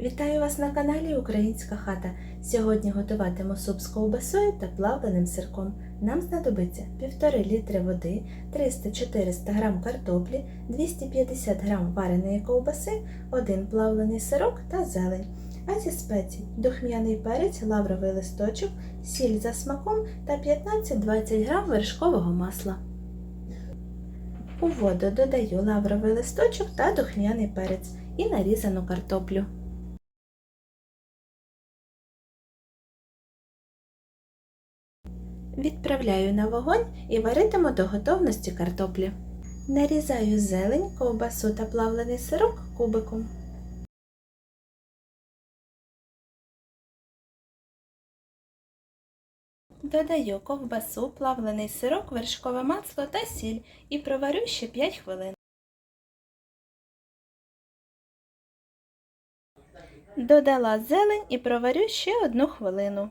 Вітаю вас на каналі Українська хата. Сьогодні готуватиму суп з ковбасою та плавленим сирком. Нам знадобиться 1,5 літри води, 300-400 г картоплі, 250 г вареної ковбаси, 1 плавлений сирок та зелень. А зі спецій духмяний перець, лавровий листочок, сіль за смаком та 15-20 г вершкового масла. У воду додаю лавровий листочок та духмяний перець і нарізану картоплю. Відправляю на вогонь і варитиму до готовності картоплі. Нарізаю зелень, ковбасу та плавлений сирок кубиком. Додаю ковбасу, плавлений сирок, вершкове масло та сіль і проварю ще 5 хвилин. Додала зелень і проварю ще одну хвилину.